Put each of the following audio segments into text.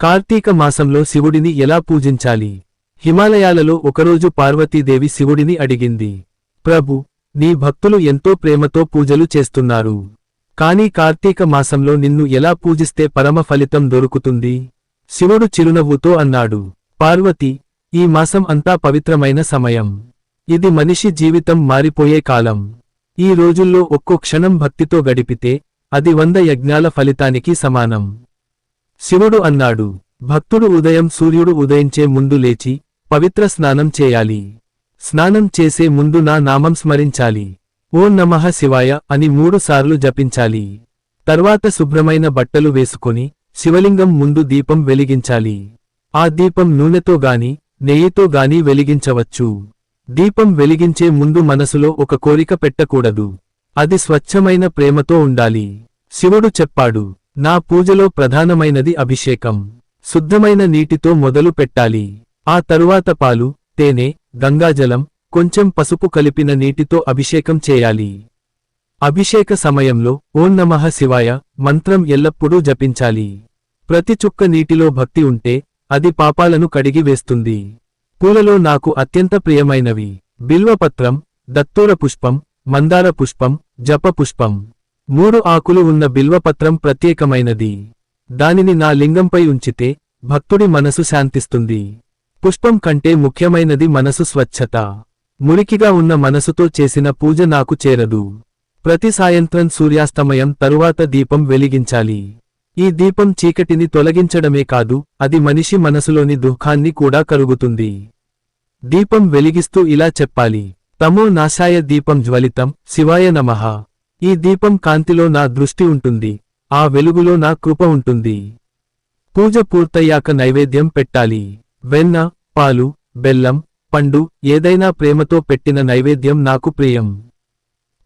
కార్తీక మాసంలో శివుడిని ఎలా పూజించాలి? హిమాలయాలలో ఒకరోజు పార్వతీదేవి శివుడిని అడిగింది. ప్రభు నీ భక్తులు ఎంతో ప్రేమతో పూజలు చేస్తున్నారు. కాని కార్తీక మాసంలో నిన్ను ఎలా పూజిస్తే పరమ ఫలితం దొరుకుతుంది? శివుడు చిరునవ్వుతో అన్నాడు. పార్వతి ఈ మాసం అంతా పవిత్రమైన సమయం. ఇది మనిషి జీవితం మారిపోయే కాలం. ఈ రోజుల్లో ఒక్కో క్షణం భక్తితో గడిపితే అది వంద యజ్ఞాల ఫలితానికి సమానం. శివుడు అన్నాడు భక్తుడు ఉదయం సూర్యుడు ఉదయించే ముందు లేచి పవిత్ర స్నానం చేయాలి. స్నానం చేసే ముందు నా నామం స్మరించాలి. ఓం నమః శివాయ అని మూడు సార్లు జపించాలి. తర్వాత శుభ్రమైన బట్టలు వేసుకొని శివలింగం ముందు దీపం వెలిగించాలి. ఆ దీపం నూనెతో గాని నెయ్యితో గాని వెలిగించవచ్చు. దీపం వెలిగించే ముందు మనసులో ఒక కోరిక పెట్టకూడదు. అది స్వచ్ఛమైన ప్రేమతో ఉండాలి. శివుడు చెప్పాడు నా పూజలో ప్రధానమైనది అభిషేకం. శుద్ధమైన నీటితో మొదలు పెట్టాలి. ఆ తరువాత పాలు తేనె గంగాజలం కొంచెం పసుపు కలిపిన నీటితో అభిషేకం చేయాలి. అభిషేక సమయంలో ఓం నమః శివాయ మంత్రం ఎల్లప్పుడూ జపించాలి. ప్రతి చుక్క నీటిలో భక్తి ఉంటే అది పాపాలను కడిగి వేస్తుంది. పూలలో నాకు అత్యంత ప్రియమైనవి. బిల్వపత్రం దత్తూర పుష్పం మందార పుష్పం జప పుష్పం. మూడు ఆకులు ఉన్న బిల్వపత్రం ప్రత్యేకమైనది. దానిని నా లింగంపై ఉంచితే భక్తుడి మనసు శాంతిస్తుంది. పుష్పం కంటే ముఖ్యమైనది మనసు స్వచ్ఛత. మురికిగా ఉన్న మనసుతో చేసిన పూజ నాకు చేరదు. ప్రతి సాయంత్రం సూర్యాస్తమయం తరువాత దీపం వెలిగించాలి. ఈ దీపం చీకటిని తొలగించడమే కాదు అది మనిషి మనసులోని దుఃఖాన్ని కూడా కరుగుతుంది. దీపం వెలిగిస్తూ ఇలా చెప్పాలి. తమో నాశాయ దీపం జ్వలితం శివాయ నమః. ఈ దీపం కాంతిలో నా దృష్టి ఉంటుంది ఆ వెలుగులో నా కృప ఉంటుంది. పూజ పూర్తయ్యాక నైవేద్యం పెట్టాలి. వెన్న పాలు బెల్లం పండు ఏదైనా ప్రేమతో పెట్టిన నైవేద్యం నాకు ప్రియం.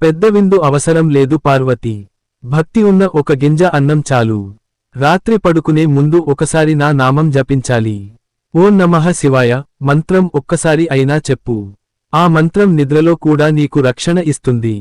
పెద్ద విందు అవసరం లేదు పార్వతి. భక్తి ఉన్న ఒక గింజ అన్నం చాలు. రాత్రి పడుకునే ముందు ఒకసారి నా నామం జపించాలి. ఓం నమః శివాయ మంత్రం ఒక్కసారి అయినా చెప్పు. ఆ మంత్రం నిద్రలో కూడా నీకు రక్షణ ఇస్తుంది.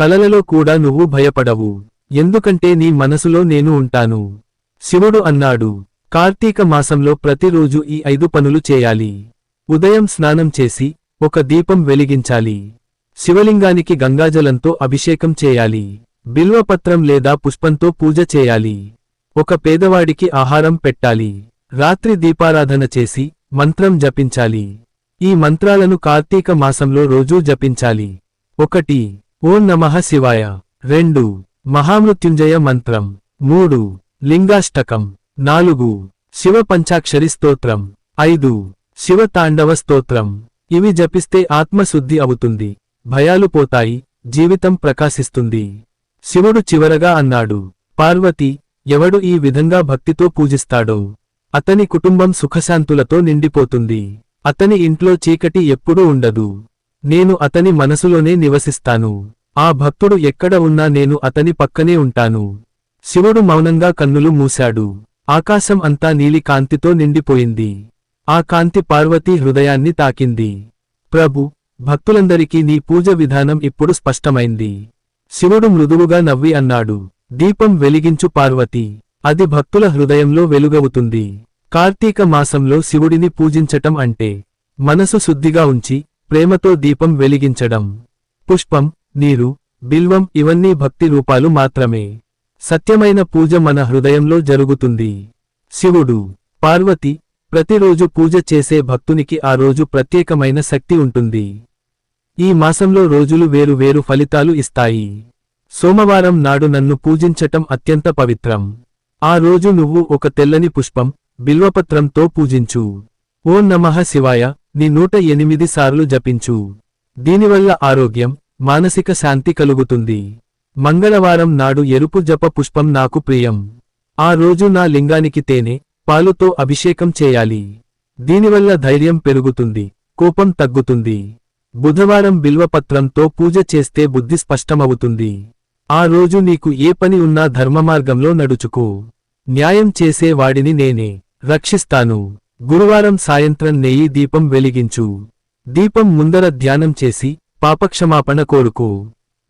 కలలలో కూడా నువ్వు భయపడవు. ఎందుకంటే నీ మనసులో నేను ఉంటాను. శివుడు అన్నాడు. కార్తీక మాసంలో ప్రతిరోజు ఈ ఐదు పనులు చేయాలి. ఉదయం స్నానం చేసి ఒక దీపం వెలిగించాలి. శివలింగానికి గంగాజలంతో అభిషేకం చేయాలి. బిల్వపత్రం లేదా పుష్పంతో పూజ చేయాలి. ఒక పేదవాడికి ఆహారం పెట్టాలి. రాత్రి దీపారాధన చేసి మంత్రం జపించాలి. ఈ మంత్రాలను కార్తీక మాసంలో రోజూ జపించాలి. ఒకటి ఓం నమః శివాయ. రెండు. మహామృత్యుంజయ మంత్రం. మూడు. లింగాష్టకం. నాలుగు. శివ పంచాక్షరి స్తోత్రం. ఐదు. శివ తాండవ స్తోత్రం. ఇవి జపిస్తే ఆత్మశుద్ధి అవుతుంది. భయాలు పోతాయి. జీవితం ప్రకాశిస్తుంది. శివుడు చివరగా అన్నాడు. పార్వతి ఎవడు ఈ విధంగా భక్తితో పూజిస్తాడో? అతని కుటుంబం సుఖశాంతులతో నిండిపోతుంది. అతని ఇంట్లో చీకటి ఎప్పుడూ ఉండదు. నేను అతని మనసులోనే నివసిస్తాను. ఆ భక్తుడు ఎక్కడ ఉన్నా నేను అతని పక్కనే ఉంటాను. శివుడు మౌనంగా కన్నులు మూశాడు. ఆకాశం అంతా నీలి కాంతితో నిండిపోయింది. ఆ కాంతి పార్వతీ హృదయాన్ని తాకింది. ప్రభు భక్తులందరికీ నీ పూజ విధానం ఇప్పుడు స్పష్టమైంది. శివుడు మృదువుగా నవ్వి అన్నాడు. దీపం వెలిగించు పార్వతి. అది భక్తుల హృదయంలో వెలుగవుతుంది. కార్తీక మాసంలో శివుడిని పూజించటం అంటే మనసు శుద్ధిగా ఉంచి ప్రేమతో దీపం వెలిగించడం. పుష్పం నీరు బిల్వం ఇవన్నీ భక్తి రూపాలు మాత్రమే. సత్యమైన పూజ మన హృదయంలో జరుగుతుంది. శివుడు పార్వతి ప్రతిరోజు పూజ చేసే భక్తునికి ఆ రోజు ప్రత్యేకమైన శక్తి ఉంటుంది. ఈ మాసంలో రోజులు వేరు వేరు ఫలితాలు ఇస్తాయి. సోమవారం నాడు నన్ను పూజించటం అత్యంత పవిత్రం. ఆ రోజు నువ్వు ఒక తెల్లని పుష్పం బిల్వపత్రంతో పూజించు. ఓం నమః శివాయ నీ నూట ఎనిమిది సార్లు జపించు. దీనివల్ల ఆరోగ్యం మానసిక శాంతి కలుగుతుంది. మంగళవారం నాడు ఎరుపు జప పుష్పం నాకు ప్రియం. ఆ రోజు నా లింగానికి తేనె పాలుతో అభిషేకం చేయాలి. దీనివల్ల ధైర్యం పెరుగుతుంది కోపం తగ్గుతుంది. బుధవారం బిల్వపత్రంతో పూజ చేస్తే బుద్ధి స్పష్టమవుతుంది. ఆ రోజు నీకు ఏ పని ఉన్నా ధర్మమార్గంలో నడుచుకో. న్యాయం చేసే వాడిని నేనే రక్షిస్తాను. గురువారం సాయంత్రం నెయ్యి దీపం వెలిగించు. దీపం ముందర ధ్యానం చేసి పాపక్షమాపణ కోరుకో.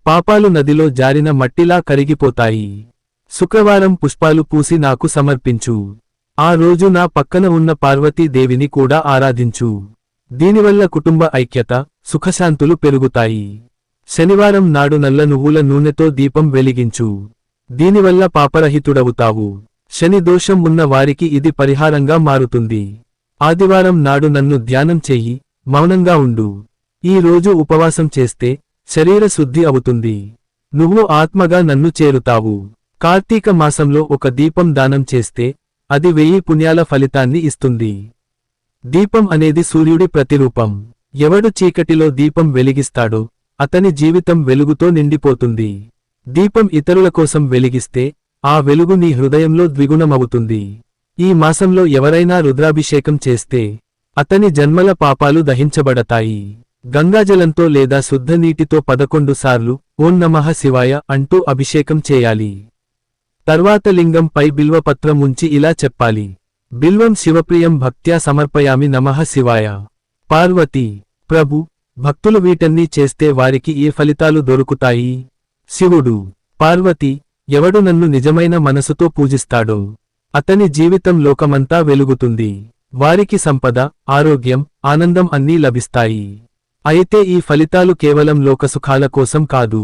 పాపాలు నదిలో జారిన మట్టిలా కరిగిపోతాయి. శుక్రవారం పుష్పాలు పూసి నాకు సమర్పించు. ఆ రోజు నా పక్కన ఉన్న పార్వతీదేవిని కూడా ఆరాధించు. దీనివల్ల కుటుంబ ఐక్యత సుఖశాంతులు పెరుగుతాయి. శనివారం నాడు నల్ల నువ్వుల నూనెతో దీపం వెలిగించు. దీనివల్ల పాపరహితుడవుతావు. శని దోషం ఉన్న వారికి ఇది పరిహారంగా మారుతుంది. ఆదివారం నాడు నన్ను ధ్యానం చెయ్యి మౌనంగా ఉండు. ఈ రోజు ఉపవాసం చేస్తే శరీర శుద్ధి అవుతుంది. నువ్వు ఆత్మగా నన్ను చేరుతావు. కార్తీక మాసంలో ఒక దీపం దానం చేస్తే అది వెయ్యి పుణ్యాల ఫలితాన్ని ఇస్తుంది. దీపం అనేది సూర్యుడి ప్రతిరూపం. ఎవడు చీకటిలో దీపం వెలిగిస్తాడో అతని జీవితం వెలుగుతో నిండిపోతుంది. దీపం ఇతరుల కోసం వెలిగిస్తే ఆ వెలుగు నీ హృదయంలో ద్విగుణమవుతుంది. ఈ మాసంలో ఎవరైనా రుద్రాభిషేకం చేస్తే అతని జన్మల పాపాలు దహించబడతాయి. గంగాజలంతో లేదా శుద్ధ నీటితో పదకొండు సార్లు ఓం నమః శివాయ అంటూ అభిషేకం చేయాలి. తర్వాత లింగంపై బిల్వపత్రం ఉంచి ఇలా చెప్పాలి. బిల్వం శివప్రియం భక్త్యా సమర్పయామి నమః శివాయ. పార్వతి ప్రభు భక్తులు వీటన్నీ చేస్తే వారికి ఏ ఫలితాలు దొరుకుతాయి? శివుడు పార్వతి ఎవడు నన్ను నిజమైన మనసుతో పూజిస్తాడో అతని జీవితం లోకమంతా వెలుగుతుంది. వారికి సంపద ఆరోగ్యం ఆనందం అన్నీ లభిస్తాయి. అయితే ఈ ఫలితాలు కేవలం లోకసుఖాల కోసం కాదు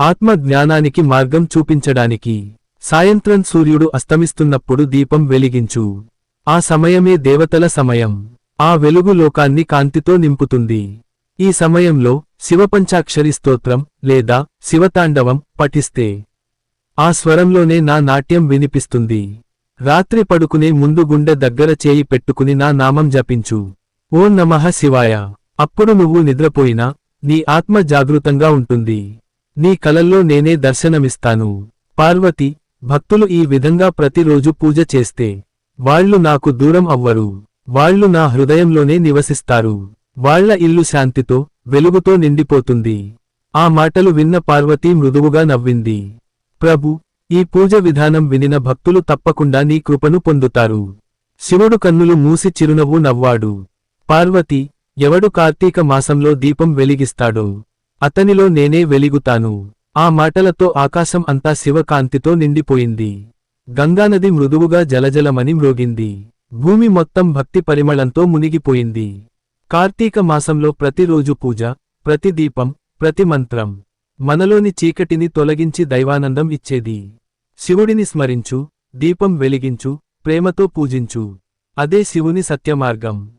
ఆత్మ జ్ఞానానికి మార్గం చూపించడానికి. సాయంత్రం సూర్యుడు అస్తమిస్తున్నప్పుడు దీపం వెలిగించు. ఆ సమయమే దేవతల సమయం. ఆ వెలుగు లోకాన్ని కాంతితో నింపుతుంది. ఈ సమయంలో శివపంచాక్షరి స్తోత్రం లేదా శివతాండవం పఠిస్తే ఆ స్వరంలోనే నా నాట్యం వినిపిస్తుంది. రాత్రి పడుకునే ముందు గుండె దగ్గర చేయి పెట్టుకుని నా నామం జపించు. ఓ నమః శివాయ. అప్పుడు నువ్వు నిద్రపోయినా నీ ఆత్మ జాగృతంగా ఉంటుంది. నీ కలల్లో నేనే దర్శనమిస్తాను. పార్వతి భక్తులు ఈ విధంగా ప్రతిరోజు పూజ చేస్తే వాళ్ళు నాకు దూరం అవ్వరు. వాళ్ళు నా హృదయంలోనే నివసిస్తారు. వాళ్ళ ఇల్లు శాంతితో వెలుగుతో నిండిపోతుంది. ఆ మాటలు విన్న పార్వతీ మృదువుగా నవ్వింది. ప్రభు ఈ పూజ విధానం వినిన భక్తులు తప్పకుండా నీ కృపను పొందుతారు. శివుడు కన్నులు మూసి చిరునవ్వు నవ్వాడు. పార్వతి ఎవడు కార్తీక మాసంలో దీపం వెలిగిస్తాడో? అతనిలో నేనే వెలిగుతాను. ఆ మాటలతో ఆకాశం అంతా శివకాంతితో నిండిపోయింది. గంగానది మృదువుగా జలజలమని మ్రోగింది. భూమి మొత్తం భక్తి పరిమళంతో మునిగిపోయింది. కార్తీక మాసంలో ప్రతిరోజు పూజ ప్రతి దీపం ప్రతి మంత్రం. మనలోని చీకటిని తొలగించి దైవానందం ఇచ్చేది. శివుడిని స్మరించు దీపం వెలిగించు ప్రేమతో పూజించు. అదే శివుని సత్యమార్గం.